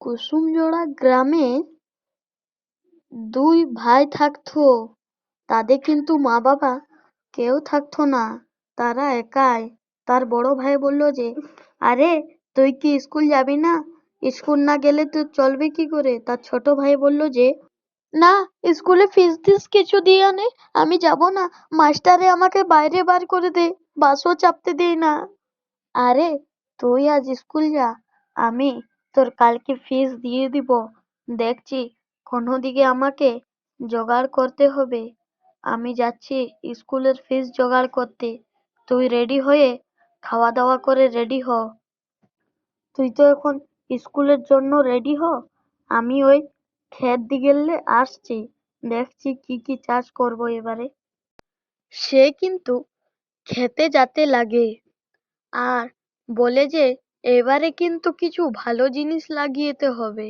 কুসুমজোড়া গ্রামে দুই ভাই থাকতো। তাদের কিন্তু মা বাবা কেউ থাকতো না, তারা একাই। তার বড় ভাই বলল যে, আরে, তুই কি স্কুল যাবি না? স্কুল না গেলে তুই চলবে কি করে? তার ছোট ভাই বলল যে, না, স্কুলে ফিস টিস কিছু দিয়ে নে, আমি যাব না। মাস্টারে আমাকে বাইরে বার করে দে, বাসও চাপতে দেয় না। আরে, তুই আজ স্কুল যা, আমি তোর কালকে ফিস দিয়ে দিব। দেখছি, কোনো দিকে আমাকে জোগাড় করতে হবে। আমি যাচ্ছি স্কুলের ফিস জোগাড় করতে। তুই রেডি হয়ে খাওয়া দাওয়া করে রেডি হ। তুই তো এখন স্কুলের জন্য রেডি হ। আমি ওই ক্ষেত দিকে আসছি। দেখছি কি কি চাষ করব এবারে। সে কিন্তু খেতে যাতে লাগে। আর বলে যে এবারে কিন্তু কিছু ভালো জিনিস লাগিয়েতে হবে।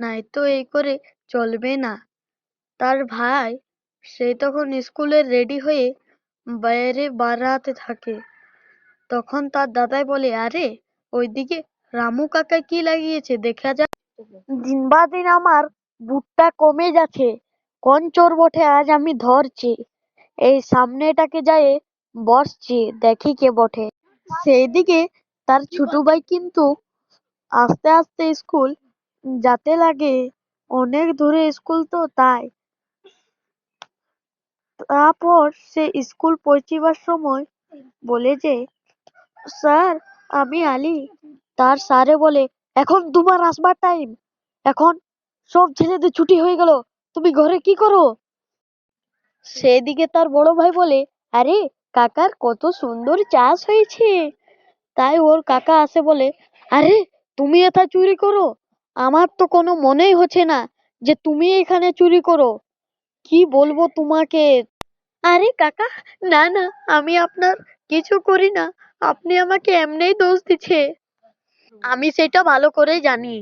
নয়তো এই করে চলবে না। তার ভাই, সে তখন স্কুলে রেডি হয়ে বাইরে বাড়াতে থাকে। তখন তার দাদাই বলে, আরে, ওইদিকে রামু কাকা কি লাগিয়েছে? দেখা যাক। দিন বা দিন আমার বুটটা কমে যাচ্ছে। কোন চোর বটে আজ আমি ধরছি। এই সামনেটাকে যায় বসছি, দেখি কে বটে। সেইদিকে তার ছোট ভাই কিন্তু আস্তে আস্তে স্কুল যেতে লাগে, অনেক দূরে স্কুল তো তাই। তারপর সে স্কুল পৌঁছিবার সময় বলে যে, স্যার, আমি আলি। তার স্যারে বলে, এখন তোমার আসবার টাইম এখন সব ছেলেদের ছুটি হয়ে গেল, তুমি ঘরে কি করো? সেদিকে তার বড় ভাই বলে, আরে, কাকার কত সুন্দর চাষ হয়েছে। তাই ওর কাকা আসে বলে, আরে, তুমি এটা চুরি করো? আমার তো কোনো মনেই হচ্ছে না যে তুমি এখানে চুরি করো। কি বলব তোমাকে? আরে কাকা, না না, আমি আপনার কিছু করি না। আপনি আমাকে এমনিই দোষ দিচ্ছে। আমি সেটা ভালো করেই জানি।